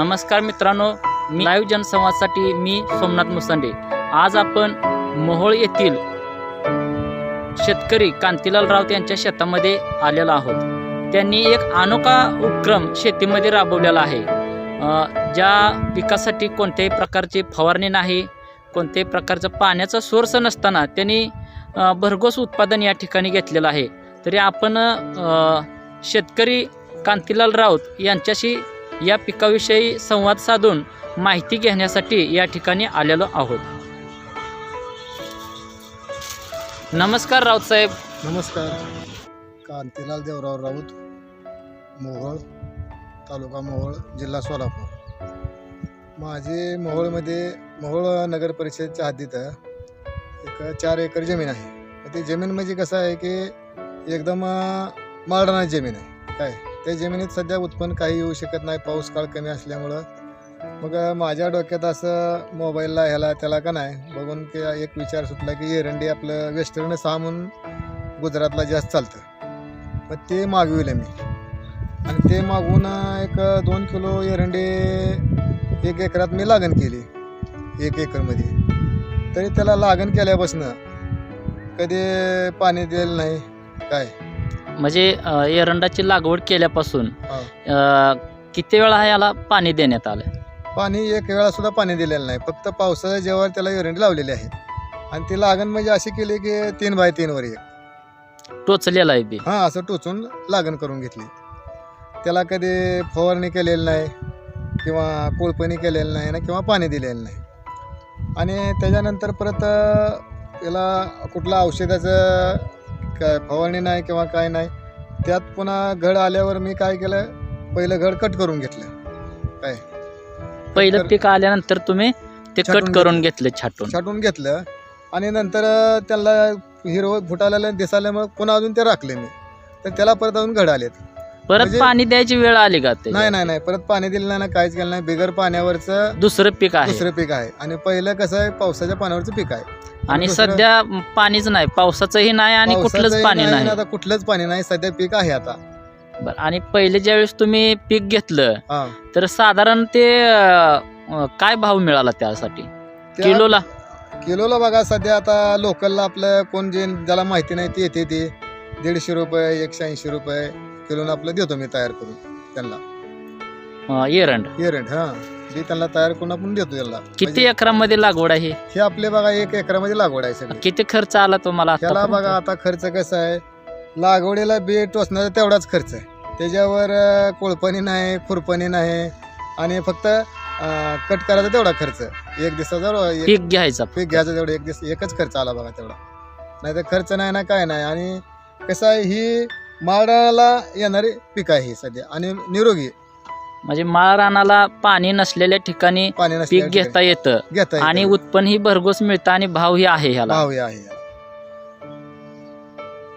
नमस्कार मित्रांनो मी लाईव्ह जनसंवादसाठी मी सोमनाथ मुसंडे. आज आपण मोहोळ येथील शेतकरी कांतीलाल राऊत यांच्या शेतामध्ये आलेलो आहोत. त्यांनी एक अनोखा उपक्रम शेतीमध्ये राबवलेला आहे. ज्या पिकासाठी कोणत्याही प्रकारची फवारणी नाही कोणत्याही प्रकारचं पाण्याचा सोर्स नसताना त्यांनी भरघोस उत्पादन या ठिकाणी घेतलेलं आहे. तरी आपण शेतकरी कांतीलाल राऊत यांच्याशी या पिकाविषयी संवाद साधून माहिती घेण्यासाठी या ठिकाणी आलेलो आहोत. नमस्कार राऊत साहेब. नमस्कार. कांतीलाल देवराव राऊत मोहोळ तालुका मोहोळ जिल्हा सोलापूर. माझे मोहोळमध्ये मोहोळ नगर परिषदच्या हद्दीत एक चार एकर जमीन आहे. ते ती जमीन म्हणजे कसं आहे की एकदम माळरानाची जमीन आहे. काय? त्या जमिनीत सध्या उत्पन्न काही येऊ शकत नाही पाऊस काळ कमी असल्यामुळं. मग माझ्या डोक्यात असं मोबाईलला ह्याला त्याला का नाही बघून की एक विचार सुटला की एरंडी आपलं वेस्टर्न सहा म्हणून गुजरातला जास्त चालतं. मग ते मागविलं मी. आणि ते मागून एक दोन किलो एरंडे एक एकरात मी लागण केली एक एकरमध्ये. तरी त्याला लागण केल्यापासनं कधी पाणी दिलेलं नाही काय? म्हणजे अ, एरंडाची लागवड केल्यापासून हा. अ, किती वेळा याला पाणी देण्यात आलं? पाणी एक वेळा सुद्धा पाणी दिलेलं नाही. फक्त पावसाच्या जेव्हा त्याला एरंडी लावलेली आहे. आणि ती लागण म्हणजे अशी केली की तीन बाय तीनवर एक. टोचलेलं आहे बी. हां असं टोचून लागण करून घेतली. त्याला कधी फवारणी केलेली नाही किंवा कोळपणी केलेलं नाही ना किंवा पाणी दिलेलं नाही. आणि त्याच्यानंतर परत अं, याला कुठलं औषधाचं काय फवारणी नाही किंवा काय नाही त्यात पुन्हा घड आल्यावर मी काय केलं? पहिलं घड कट करून घेतलं. काय? पहिलं तर- पीक आल्यानंतर तुम्ही ते कट छाटून करून घेतले छाटून. छाटून घेतलं. आणि नंतर अं, त्याला हिरवं फुटायला दिसायला पुन्हा अजून ते राखले मी. तर त्याला परत अजून घड आलेत. परत म्हणजे- पाणी द्यायची वेळ आली का ते नाही नाही नाही. परत पाणी दिलं नाही ना काहीच केलं नाही. बिगर पाण्यावरचं दुसरं पीक आहे. दुसरं पीक आहे. आणि पहिलं कसं आहे पावसाच्या पाण्यावरचं पीक आहे. आणि दुसरं- सध्या पाणीच नाही. पावसाचंही नाही आणि कुठलंच पावसाचंही पाणी नाही. आता कुठलंच पाणी नाही. सध्या पीक आहे आता. बरं. आणि पहिले ज्यावेळेस तुम्ही पीक घेतलं हा. तर साधारण ते अं, काय भाव मिळाला त्यासाठी? त्या किलोला? किलोला बघा सध्या आता लोकलला आपलं कोण जे ज्याला माहिती नाही ते येते ते. दीडशे रुपये एकशे ऐंशी रुपये. किलोनं आपलं देतो मी तयार करून त्यांना. अं, एरंड एरंड हा. जे त्यांना तयार करून आपण देतो त्याला किती म्हणजे एकरामध्ये लागवड आहे? हे आपले बघा एक एकरामध्ये लागवड आहे सगळी. किती खर्च आला तुम्हाला त्याला? बघा आता खर्च कसा आहे? लागवडीला बी टोचण्याचा तेवढाच खर्च आहे. त्याच्यावर अं, कोळपणी नाही खुरपणी नाही आणि फक्त अं, कट करायचा तेवढा खर्च एक दिवसाचा एक पीक घ्यायचा पीक घ्यायचा तेवढा एक दिवस एकच खर्च आला बघा तेवढा. नाही तर खर्च नाही ना काय नाही. आणि कसं आहे ही माडाला येणारी पीक आहे ही सध्या. आणि निरोगी. म्हणजे माळ रानाला पाणी नसलेल्या ठिकाणी पाणी पीक घेता येतं. घेता येतं. आणि उत्पन्न ही भरघोस मिळतं आणि भाव ही आहे ह्याला. भाव हे आहे.